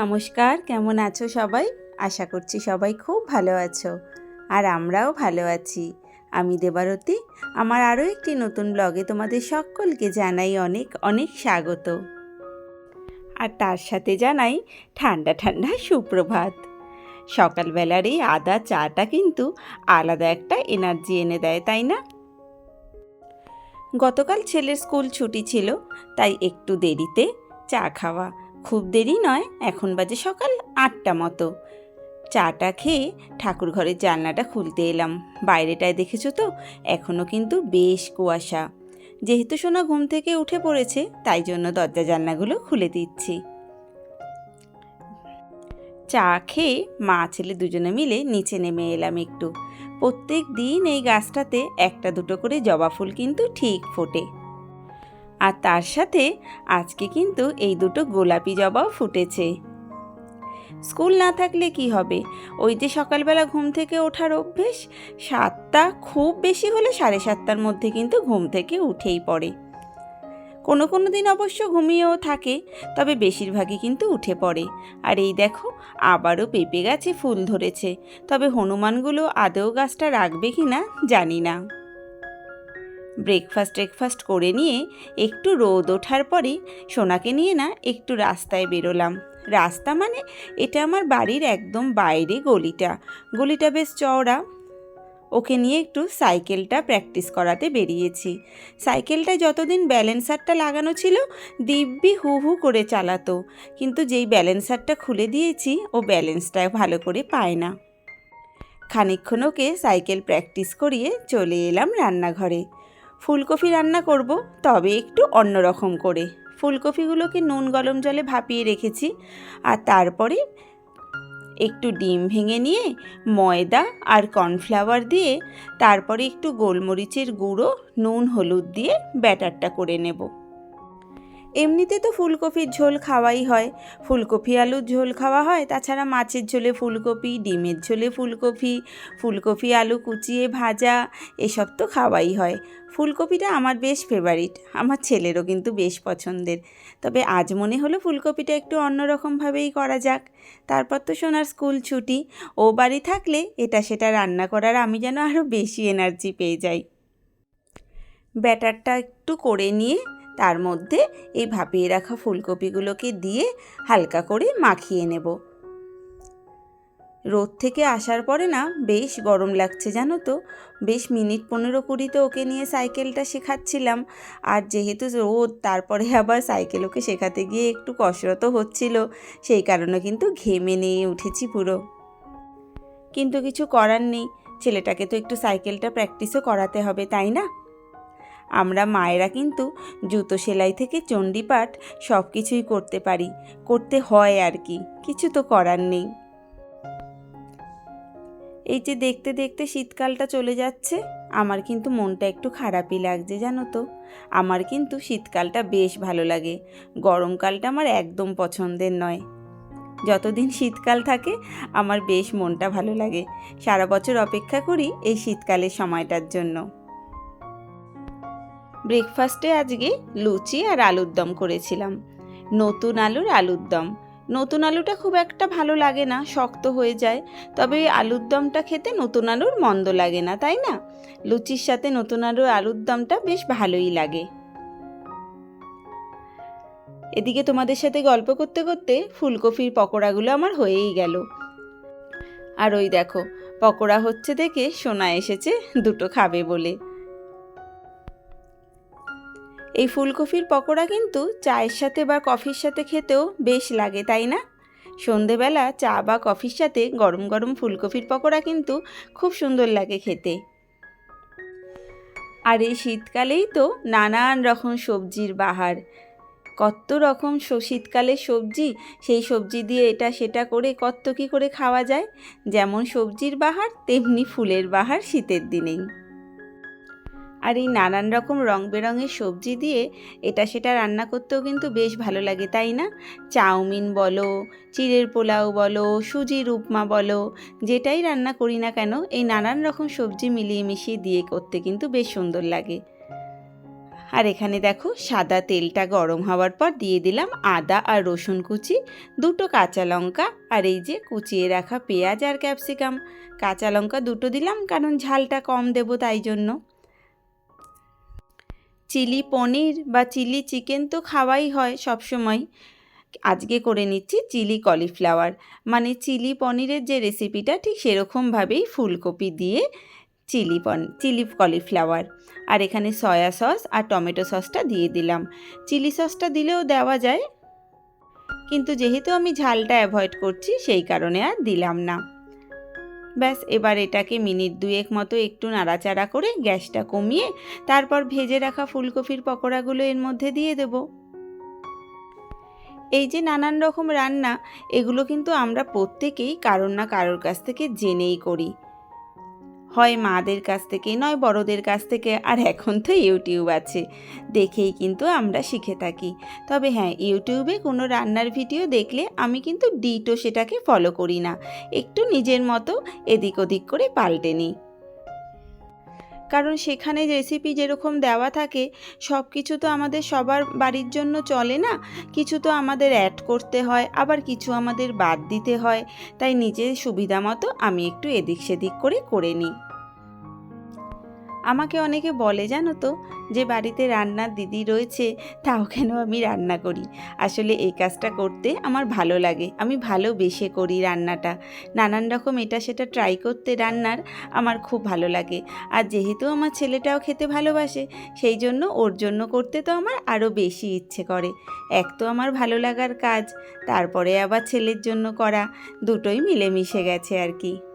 নমস্কার, কেমন আছো সবাই? আশা করছি সবাই খুব ভালো আছো আর আমরাও ভালো আছি। আমি দেবারতী, আমার আরও একটি নতুন ব্লগে তোমাদের সকলকে জানাই অনেক অনেক স্বাগত। আর তার সাথে জানাই ঠান্ডা ঠান্ডা সুপ্রভাত। সকালবেলার এই আদা চাটা কিন্তু আলাদা একটা এনার্জি এনে দেয়, তাই না? গতকাল ছেলের স্কুল ছুটি ছিল, তাই একটু দেরিতে চা খাওয়া খুব দেরি নয়, এখন বাজে সকাল আটটা মতো। চাটা খেয়ে ঠাকুর ঘরের জানলাটা খুলতে এলাম। বাইরেটায় দেখেছ তো? এখনও কিন্তু বেশ কুয়াশা। যেহেতু সোনা ঘুম থেকে উঠে পড়েছে, তাই জন্য দরজা জানলাগুলো খুলে দিচ্ছি। চা খেয়ে মা ছেলে দুজনে মিলে নিচে নেমে এলাম একটু। প্রত্যেক দিন এই গাছটাতে একটা দুটো করে জবা ফুল কিন্তু ঠিক ফোটে। আর তার সাথে আজকে কিন্তু এই দুটো গোলাপি জবাও ফুটেছে। স্কুল না থাকলে কি হবে? ওই যে সকালবেলা ঘুম থেকে ওঠার অভ্যেস, সাতটা খুব বেশি হলে সাড়ে সাতটার মধ্যে কিন্তু ঘুম থেকে উঠেই পড়ে। কোনো কোনো দিন অবশ্য ঘুমিয়েও থাকে, তবে বেশিরভাগই কিন্তু উঠে পড়ে। আর এই দেখো, আবারও পেঁপে গাছে ফুল ধরেছে। তবে হনুমানগুলো আদৌ গাছটা রাখবে কি না জানি না। ব্রেকফাস্ট ট্রেকফাস্ট করে নিয়ে একটু রোদ ওঠার পরে সোনাকে নিয়ে না একটু রাস্তায় বেরোলাম। রাস্তা মানে এটা আমার বাড়ির একদম বাইরে গলিটা। গলিটা বেশ চওড়া। ওকে নিয়ে একটু সাইকেলটা প্র্যাকটিস করাতে বেরিয়েছি। সাইকেলটায় যতদিন ব্যালেন্সারটা লাগানো ছিল, দিব্যি হু হু করে চালাতো। কিন্তু যেই ব্যালেন্সারটা খুলে দিয়েছি, ও ব্যালেন্সটা ভালো করে পায় না। খানিকক্ষণ ওকে সাইকেল প্র্যাকটিস করিয়ে চলে এলাম রান্নাঘরে। ফুলকপি রান্না করব, তবে একটু অন্যরকম করে। ফুলকপিগুলোকে নুন গরম জলে ভাপিয়ে রেখেছি, আর তারপরে একটু ডিম ভেঙে নিয়ে ময়দা আর কর্নফ্লাওয়ার দিয়ে তারপরে একটু গোলমরিচের গুঁড়ো, নুন, হলুদ দিয়ে ব্যাটারটা করে নেব। এমনিতে তো ফুলকপির ঝোল খাওয়াই হয়। ফুলকপি আলুর ঝোল খাওয়া হয়, তাছাড়া মাছের ঝোলে ফুলকপি, ডিমের ঝোলে ফুলকপি ফুলকপি আলু কুচিয়ে ভাজা, এসব তো খাওয়াই হয়। ফুলকপিটা আমার বেশ ফেভারিট আমার ছেলেরও কিন্তু বেশ পছন্দের। তবে আজ মনে হলো ফুলকপিটা একটু অন্যরকমভাবেই করা যাক। তারপর তো সোনার স্কুল ছুটি, ও বাড়ি থাকলে এটা সেটা রান্না করার আমি যেন আরও বেশি এনার্জি পেয়ে যাই। ব্যাটারটা একটু করে নিয়ে তার মধ্যে এই ভাপিয়ে রাখা ফুলকপিগুলোকে দিয়ে হালকা করে মাখিয়ে নেব। রোদ থেকে আসার পরে না, বেশ গরম লাগছে জানো তো। বেশ মিনিট পনেরো কুড়িতে ওকে নিয়ে সাইকেলটা শেখাচ্ছিলাম। আর যেহেতু রোদ, তারপরে আবার সাইকেল ওকে শেখাতে গিয়ে একটু কসরতও হচ্ছিল, সেই কারণে কিন্তু ঘেমে নিয়ে উঠেছি পুরো। কিন্তু কিছু করার নেই। ছেলেটাকে তো একটু সাইকেলটা প্র্যাকটিসও করাতে হবে, তাই না? আমরা মায়েরা কিন্তু জুতো সেলাই থেকে চণ্ডীপাঠ সব কিছুই করতে পারি। করতে হয় আর কি, কিছু তো করার নেই। এই যে দেখতে দেখতে শীতকালটা চলে যাচ্ছে, আমার কিন্তু মনটা একটু খারাপই লাগছে, জানো তো। আমার কিন্তু শীতকালটা বেশ ভালো লাগে। গরমকালটা আমার একদম পছন্দের নয়। যতদিন শীতকাল থাকে, আমার বেশ মনটা ভালো লাগে। সারা বছর অপেক্ষা করি এই শীতকালের সময়টার জন্য। ব্রেকফাস্টে আজকে লুচি আর আলুর দম করেছিলাম। নতুন আলুর আলুর দম। নতুন আলুটা খুব একটা ভালো লাগে না, শক্ত হয়ে যায়। তবে আলুর দমটা খেতে নতুন আলুর মন্দ লাগে না, তাই না? লুচির সাথে নতুন আলুর আলুর দমটা বেশ ভালোই লাগে। এদিকে তোমাদের সাথে গল্প করতে করতে ফুলকপির পকোড়াগুলো আমার হয়েই গেল। আর ওই দেখো, পকোড়া হচ্ছে দেখে সোনা এসেছে, দুটো খাবে বলে। এই ফুলকপির পকোড়া কিন্তু চায়ের সাথে বা কফির সাথে খেতেও বেশ লাগে, তাই না? সন্ধেবেলা চা বা কফির সাথে গরম গরম ফুলকপির পকোড়া কিন্তু খুব সুন্দর লাগে খেতে। আর এই শীতকালেই তো নানান রকম সবজির বাহার। কত রকম শীতকালের সবজি, সেই সবজি দিয়ে এটা সেটা করে কত কী করে খাওয়া যায়? যেমন সবজির বাহার, তেমনি ফুলের বাহার শীতের দিনেই। আর এই নানান রকম রং বেরঙের সবজি দিয়ে এটা সেটা রান্না করতেও কিন্তু বেশ ভালো লাগে, তাই না? চাউমিন বলো, চিড়ের পোলাও বলো, সুজির উপমা বলো, যেটাই রান্না করি না কেন, এই নানান রকম সবজি মিলিয়ে মিশিয়ে দিয়ে করতে কিন্তু বেশ সুন্দর লাগে। আর এখানে দেখো সাদা তেলটা গরম হওয়ার পর দিয়ে দিলাম আদা আর রসুন কুচি, দুটো কাঁচা লঙ্কা আর এই যে কুচিয়ে রাখা পেঁয়াজ আর ক্যাপসিকাম। কাঁচা লঙ্কা দুটো দিলাম কারণ ঝালটা কম দেবো তাই জন্য। চিলি পনির বা চিলি চিকেন তো খাওয়াই হয় সবসময়। আজকে করে নিচ্ছি চিলি কলিফ্লাওয়ার। মানে চিলি পনিরের যে রেসিপিটা ঠিক সেরকমভাবেই ফুলকপি দিয়ে চিলি পন চিলি কলিফ্লাওয়ার। আর এখানে সয়া সস আর টমেটো সসটা দিয়ে দিলাম। চিলি সসটা দিলেও দেওয়া যায়। কিন্তু যেহেতু আমি ঝালটা অ্যাভয়েড করছি সেই কারণে আর দিলাম না। ব্যাস, এবার এটাকে মিনিট দুয়েক মতো একটু নাড়াচাড়া করে গ্যাসটা কমিয়ে তারপর ভেজে রাখা ফুলকপির পকোড়াগুলো এর মধ্যে দিয়ে দেব। এই যে নানান রকম রান্না, এগুলো কিন্তু আমরা প্রত্যেকেই কারোর না কারোর কাছ থেকে জেনেই করি। হয় মাদের কাছ থেকে, নয় বড়দের কাছ থেকে। আর এখন তো ইউটিউব আছে, দেখেই কিন্তু আমরা শিখে থাকি। তবে হ্যাঁ ইউটিউবে কোনো রান্নার ভিডিও দেখলে আমি কিন্তু ডিটো সেটাকে ফলো করি না। একটু নিজের মতো এদিক ওদিক করে পাল্টে নিই। কারণ সেখানে রেসিপি যেরকম দেওয়া থাকে সব কিছু তো আমাদের সবার বাড়ির জন্য চলে না। কিছু তো আমাদের অ্যাড করতে হয়, আবার কিছু আমাদের বাদ দিতে হয়। তাই নিজের সুবিধা মতো আমি একটু এদিক সেদিক করে করে নিই। আমাকে অনেকে বলে, জানো তো, যে বাড়িতে রান্নার দিদি রয়েছে, তাও কেন আমি রান্না করি? আসলে এই কাজটা করতে আমার ভালো লাগে। আমি ভালোবেসে করি রান্নাটা। নানান রকম এটা সেটা ট্রাই করতে রান্নার আমার খুব ভালো লাগে। আর যেহেতু আমার ছেলেটাও খেতে ভালোবাসে, সেই জন্য ওর জন্য করতে তো আমার আরও বেশি ইচ্ছে করে। এক তো আমার ভালো লাগার কাজ, তারপরে আবার ছেলের জন্য করা, দুটোই মিলেমিশে গেছে আর কি।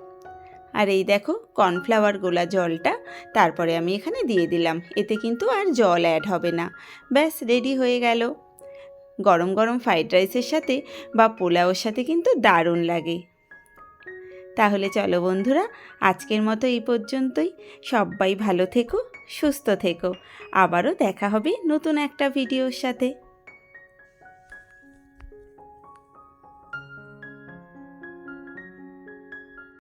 আর এই দেখো কর্নফ্লাওয়ার গোলা জলটা তারপরে আমি এখানে দিয়ে দিলাম। এতে কিন্তু আর জল অ্যাড হবে না। ব্যাস রেডি হয়ে গেল। গরম গরম ফ্রাইড রাইসের সাথে বা পোলাওর সাথে কিন্তু দারুণ লাগে। তাহলে চলো বন্ধুরা, আজকের মতো এই পর্যন্তই। সবাই ভালো থেকো, সুস্থ থেকো। আবারও দেখা হবে নতুন একটা ভিডিওর সাথে।